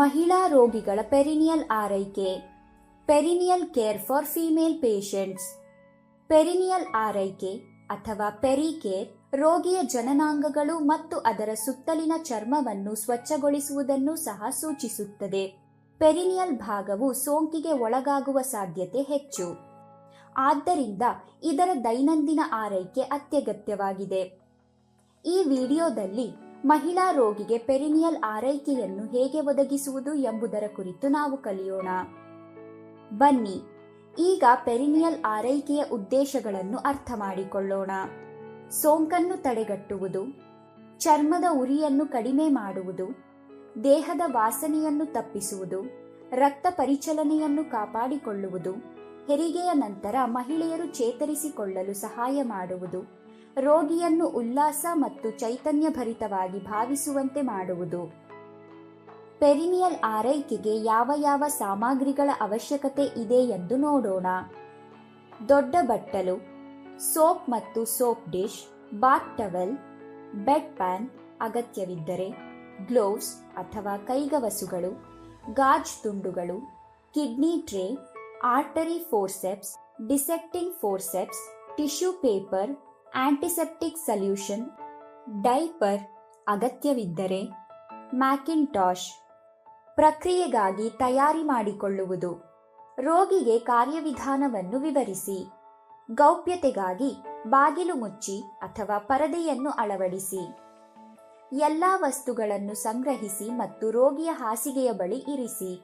ಮಹಿಳಾ ರೋಗಿಗಳ ಪೆರಿನಿಯಲ್ ಆರೈಕೆ. Perineal care for female patients. Perineal ಆರೈಕೆ ಅಥವಾ ಪೆರಿಕೇರ್ ರೋಗಿಯ ಜನನಾಂಗಗಳು ಮತ್ತು ಅದರ ಸುತ್ತಲಿನ ಚರ್ಮವನ್ನು ಸ್ವಚ್ಛಗೊಳಿಸುವುದನ್ನು ಸಹ ಸೂಚಿಸುತ್ತದೆ. ಪೆರಿನಿಯಲ್ ಭಾಗವು ಸೋಂಕಿಗೆ ಒಳಗಾಗುವ ಸಾಧ್ಯತೆ ಹೆಚ್ಚು. ಆದ್ದರಿಂದ ಇದರ ದೈನಂದಿನ ಆರೈಕೆ ಅತ್ಯಗತ್ಯವಾಗಿದೆ. ಈ ವಿಡಿಯೋದಲ್ಲಿ ಮಹಿಳಾ ರೋಗಿಗೆ ಪೆರಿನಿಯಲ್ ಆರೈಕೆಯನ್ನು ಹೇಗೆ ಒದಗಿಸುವುದು ಎಂಬುದರ ಕುರಿತು ನಾವು ಕಲಿಯೋಣ. ಬನ್ನಿ, ಈಗ ಪೆರಿನಿಯಲ್ ಆರೈಕೆಯ ಉದ್ದೇಶಗಳನ್ನು ಅರ್ಥ ಮಾಡಿಕೊಳ್ಳೋಣ. ಸೋಂಕನ್ನು ತಡೆಗಟ್ಟುವುದು, ಚರ್ಮದ ಉರಿಯನ್ನು ಕಡಿಮೆ ಮಾಡುವುದು, ದೇಹದ ವಾಸನೆಯನ್ನು ತಪ್ಪಿಸುವುದು, ರಕ್ತ ಪರಿಚಲನೆಯನ್ನು ಕಾಪಾಡಿಕೊಳ್ಳುವುದು, ಹೆರಿಗೆಯ ನಂತರ ಮಹಿಳೆಯರು ಚೇತರಿಸಿಕೊಳ್ಳಲು ಸಹಾಯ ಮಾಡುವುದು. ರೋಗಿಯನ್ನು ಉಲ್ಲಾಸ ಮತ್ತು ಚೈತನ್ಯಭರಿತವಾಗಿ ಭಾವಿಸುವಂತೆ ಮಾಡುವುದು. ಪೆರಿನಿಯಲ್ ಆರೈಕೆಗೆ ಯಾವ ಯಾವ ಸಾಮಗ್ರಿಗಳ ಅವಶ್ಯಕತೆ ಇದೆ ಎಂದು ನೋಡೋಣ. ದೊಡ್ಡ ಬಟ್ಟಲು, ಸೋಪ್ ಮತ್ತು soap dish, bath towel, bed pan ಅಗತ್ಯವಿದ್ದರೆ ಗ್ಲೋವ್ಸ್ ಅಥವಾ ಕೈಗವಸುಗಳು, gauze ತುಂಡುಗಳು, kidney tray, artery forceps, dissecting forceps, tissue paper antiseptic solution, diaper ಅಗತ್ಯವಿದ್ದರೆ ಮ್ಯಾಕಿಂಟಾಶ್ ಪ್ರಕ್ರಿಯೆಗಾಗಿ ತಯಾರಿ ಮಾಡಿಕೊಳ್ಳುವುದು. ರೋಗಿಗೆ ಕಾರ್ಯವಿಧಾನವನ್ನು ವಿವರಿಸಿ. ಗೌಪ್ಯತೆಗಾಗಿ ಬಾಗಿಲು ಮುಚ್ಚಿ ಅಥವಾ ಪರದೆಯನ್ನು ಅಳವಡಿಸಿ. ಎಲ್ಲ ವಸ್ತುಗಳನ್ನು ಸಂಗ್ರಹಿಸಿ ಮತ್ತು ರೋಗಿಯ ಹಾಸಿಗೆಯ ಬಳಿ ಇರಿಸಿ.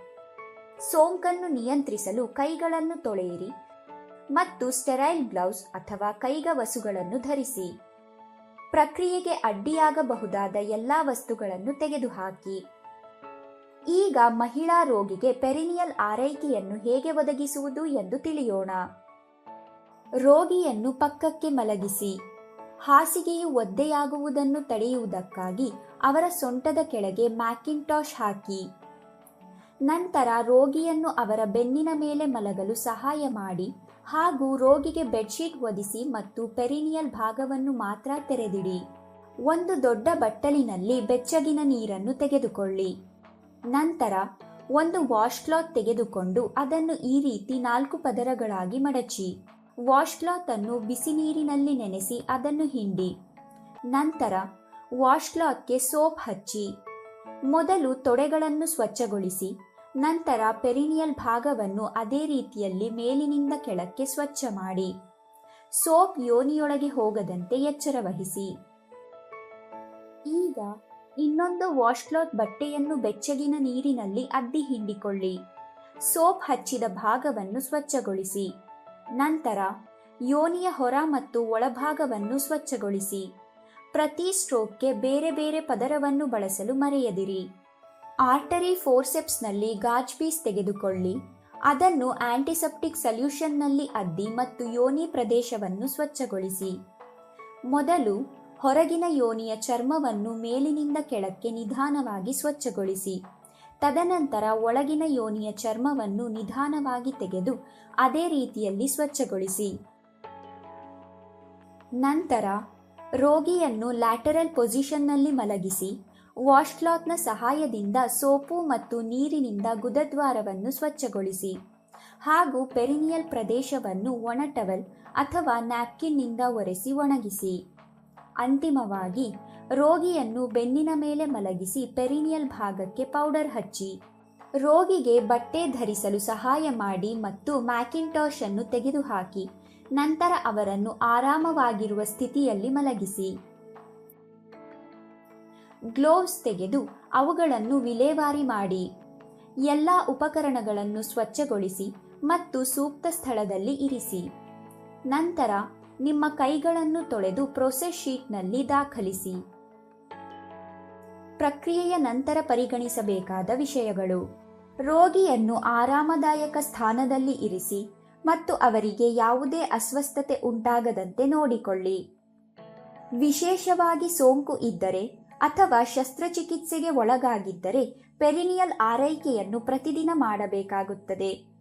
ಸೋಂಕನ್ನು ನಿಯಂತ್ರಿಸಲು ಕೈಗಳನ್ನು ತೊಳೆಯಿರಿ. ಮತ್ತು ಸ್ಟೆರೈಲ್ ಬ್ಲೌಸ್ ಅಥವಾ ಕೈಗವಸುಗಳನ್ನು ಧರಿಸಿ. ಪ್ರಕ್ರಿಯೆಗೆ ಅಡ್ಡಿಯಾಗಬಹುದಾದ ಎಲ್ಲಾ ವಸ್ತುಗಳನ್ನು ತೆಗೆದುಹಾಕಿ. ಈಗ ಮಹಿಳಾ ರೋಗಿಗೆ ಪೆರಿನಿಯಲ್ ಆರೈಕೆಯನ್ನು ಹೇಗೆ ಒದಗಿಸುವುದು ಎಂದು ತಿಳಿಯೋಣ. ರೋಗಿಯನ್ನು ಪಕ್ಕಕ್ಕೆ ಮಲಗಿಸಿ. ಹಾಸಿಗೆಯು ಒದ್ದೆಯಾಗುವುದನ್ನು ತಡೆಯುವುದಕ್ಕಾಗಿ ಅವರ ಸೊಂಟದ ಕೆಳಗೆ ಮ್ಯಾಕಿಂಟಾಶ್ ಹಾಕಿ. ನಂತರ ರೋಗಿಯನ್ನು ಅವರ ಬೆನ್ನಿನ ಮೇಲೆ ಮಲಗಲು ಸಹಾಯ ಮಾಡಿ. ಹಾಗೂ ರೋಗಿಗೆ ಬೆಡ್ಶೀಟ್ ಒದಿಸಿ ಮತ್ತು ಪೆರಿನಿಯಲ್ ಭಾಗವನ್ನು ಮಾತ್ರ ತೆರೆದಿಡಿ. ಒಂದು ದೊಡ್ಡ ಬಟ್ಟಲಿನಲ್ಲಿ ಬೆಚ್ಚಗಿನ ನೀರನ್ನು ತೆಗೆದುಕೊಳ್ಳಿ. ನಂತರ ಒಂದು ವಾಶ್ ಕ್ಲಾತ್ ತೆಗೆದುಕೊಂಡು ಅದನ್ನು ಈ ರೀತಿ ನಾಲ್ಕು ಪದರಗಳಾಗಿ ಮಡಚಿ. ವಾಶ್ ಕ್ಲಾತ್ ಅನ್ನು ಬಿಸಿ ನೀರಿನಲ್ಲಿ ನೆನೆಸಿ ಅದನ್ನು ಹಿಂಡಿ. ನಂತರ ವಾಶ್ ಕ್ಲಾತ್ಗೆ ಸೋಪ್ ಹಚ್ಚಿ. ಮೊದಲು ತೊಡೆಗಳನ್ನು ಸ್ವಚ್ಛಗೊಳಿಸಿ. ನಂತರ ಪೆರಿನಿಯಲ್ ಭಾಗವನ್ನು ಅದೇ ರೀತಿಯಲ್ಲಿ ಮೇಲಿನಿಂದ ಕೆಳಕ್ಕೆ ಸ್ವಚ್ಛ ಮಾಡಿ. ಸೋಪ್ ಯೋನಿಯೊಳಗೆ ಹೋಗದಂತೆ ಎಚ್ಚರ ವಹಿಸಿ ಈಗ ಇನ್ನೊಂದು ವಾಶ್ಕ್ಲಾತ್ ಬಟ್ಟೆಯನ್ನು ಬೆಚ್ಚಗಿನ ನೀರಿನಲ್ಲಿ ಅದ್ದಿ ಹಿಂಡಿಕೊಳ್ಳಿ. ಸೋಪ್ ಹಚ್ಚಿದ ಭಾಗವನ್ನು ಸ್ವಚ್ಛಗೊಳಿಸಿ. ನಂತರ ಯೋನಿಯ ಹೊರ ಮತ್ತು ಒಳಭಾಗವನ್ನು ಸ್ವಚ್ಛಗೊಳಿಸಿ. ಪ್ರತಿ ಸ್ಟ್ರೋಕ್ಗೆ ಬೇರೆ ಬೇರೆ ಪದರವನ್ನು ಬಳಸಲು ಮರೆಯದಿರಿ. ಆರ್ಟರಿ ಫೋರ್ಸೆಪ್ಸ್ನಲ್ಲಿ ಗಾಜ್ ಪೀಸ್ ತೆಗೆದುಕೊಳ್ಳಿ. ಅದನ್ನು ಆಂಟಿಸೆಪ್ಟಿಕ್ ಸಲ್ಯೂಷನ್ನಲ್ಲಿ ಅದ್ದಿ ಮತ್ತು ಯೋನಿ ಪ್ರದೇಶವನ್ನು ಸ್ವಚ್ಛಗೊಳಿಸಿ. ಮೊದಲು ಹೊರಗಿನ ಯೋನಿಯ ಚರ್ಮವನ್ನು ಮೇಲಿನಿಂದ ಕೆಳಕ್ಕೆ ನಿಧಾನವಾಗಿ ಸ್ವಚ್ಛಗೊಳಿಸಿ. ತದನಂತರ ಒಳಗಿನ ಯೋನಿಯ ಚರ್ಮವನ್ನು ನಿಧಾನವಾಗಿ ತೆಗೆದು ಅದೇ ರೀತಿಯಲ್ಲಿ ಸ್ವಚ್ಛಗೊಳಿಸಿ. ನಂತರ ರೋಗಿಯನ್ನು ಲ್ಯಾಟರಲ್ ಪೊಸಿಷನ್ನಲ್ಲಿ ಮಲಗಿಸಿ. ವಾಶ್ ಕ್ಲಾತ್ನ ಸಹಾಯದಿಂದ ಸೋಪು ಮತ್ತು ನೀರಿನಿಂದ ಗುದದ್ವಾರವನ್ನು ಸ್ವಚ್ಛಗೊಳಿಸಿ. ಹಾಗೂ ಪೆರಿನಿಯಲ್ ಪ್ರದೇಶವನ್ನು ಒಣ ಟವೆಲ್ ಅಥವಾ ನ್ಯಾಪ್ಕಿನ್ನಿಂದ ಒರೆಸಿ ಒಣಗಿಸಿ. ಅಂತಿಮವಾಗಿ, ರೋಗಿಯನ್ನು ಬೆನ್ನಿನ ಮೇಲೆ ಮಲಗಿಸಿ ಪೆರಿನಿಯಲ್ ಭಾಗಕ್ಕೆ ಪೌಡರ್ ಹಚ್ಚಿ. ರೋಗಿಗೆ ಬಟ್ಟೆ ಧರಿಸಲು ಸಹಾಯ ಮಾಡಿ ಮತ್ತು ಮ್ಯಾಕಿಂಟಾಶ್ ಅನ್ನು ತೆಗೆದುಹಾಕಿ. ನಂತರ ಅವರನ್ನು ಆರಾಮವಾಗಿರುವ ಸ್ಥಿತಿಯಲ್ಲಿ ಮಲಗಿಸಿ. ಗ್ಲೋವ್ಸ್ ತೆಗೆದು ಅವುಗಳನ್ನು ವಿಲೇವಾರಿ ಮಾಡಿ. ಎಲ್ಲ ಉಪಕರಣಗಳನ್ನು ಸ್ವಚ್ಛಗೊಳಿಸಿ ಮತ್ತು ಸೂಕ್ತ ಸ್ಥಳದಲ್ಲಿ ಇರಿಸಿ. ನಂತರ ನಿಮ್ಮ ಕೈಗಳನ್ನು ತೊಳೆದು ಪ್ರೊಸೆಸ್ ಶೀಟ್ನಲ್ಲಿ ದಾಖಲಿಸಿ. ಪ್ರಕ್ರಿಯೆಯ ನಂತರ ಪರಿಗಣಿಸಬೇಕಾದ ವಿಷಯಗಳು. ರೋಗಿಯನ್ನು ಆರಾಮದಾಯಕ ಸ್ಥಾನದಲ್ಲಿ ಇರಿಸಿ ಮತ್ತು ಅವರಿಗೆ ಯಾವುದೇ ಅಸ್ವಸ್ಥತೆ ಉಂಟಾಗದಂತೆ ನೋಡಿಕೊಳ್ಳಿ. ವಿಶೇಷವಾಗಿ ಸೋಂಕು ಇದ್ದರೆ ಅಥವಾ ಶಸ್ತ್ರಚಿಕಿತ್ಸೆಗೆ ಒಳಗಾಗಿದ್ದರೆ ಪೆರಿನಿಯಲ್ ಆರೈಕೆಯನ್ನು ಪ್ರತಿದಿನ ಮಾಡಬೇಕಾಗುತ್ತದೆ.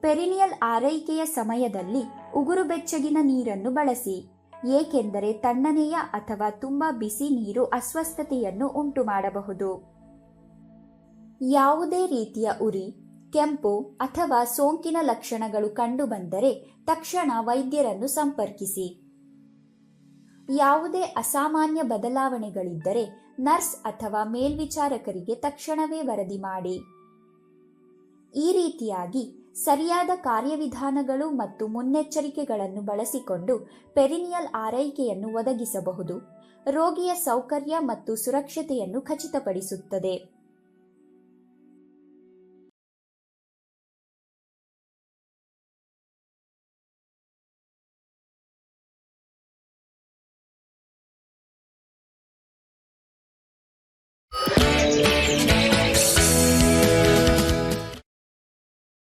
ಪೆರಿನಿಯಲ್ ಆರೈಕೆಯ ಸಮಯದಲ್ಲಿ ಉಗುರು ಬೆಚ್ಚಗಿನ ನೀರನ್ನು ಬಳಸಿ, ಏಕೆಂದರೆ ತಣ್ಣನೆಯ ಅಥವಾ ತುಂಬಾ ಬಿಸಿ ನೀರು ಅಸ್ವಸ್ಥತೆಯನ್ನು ಉಂಟು ಮಾಡಬಹುದು ಯಾವುದೇ ರೀತಿಯ ಉರಿ, ಕೆಂಪು ಅಥವಾ ಸೋಂಕಿನ ಲಕ್ಷಣಗಳು ಕಂಡುಬಂದರೆ ತಕ್ಷಣ ವೈದ್ಯರನ್ನು ಸಂಪರ್ಕಿಸಿ. ಯಾವುದೇ ಅಸಾಮಾನ್ಯ ಬದಲಾವಣೆಗಳಿದ್ದರೆ ನರ್ಸ್ ಅಥವಾ ಮೇಲ್ವಿಚಾರಕರಿಗೆ ತಕ್ಷಣವೇ ವರದಿ ಮಾಡಿ. ಈ ರೀತಿಯಾಗಿ ಸರಿಯಾದ ಕಾರ್ಯವಿಧಾನಗಳು ಮತ್ತು ಮುನ್ನೆಚ್ಚರಿಕೆಗಳನ್ನು ಬಳಸಿಕೊಂಡು ಪೆರಿನಿಯಲ್ ಆರೈಕೆಯನ್ನು ಒದಗಿಸಬಹುದು. ರೋಗಿಯ ಸೌಕರ್ಯ ಮತ್ತು ಸುರಕ್ಷತೆಯನ್ನು ಖಚಿತಪಡಿಸುತ್ತದೆ.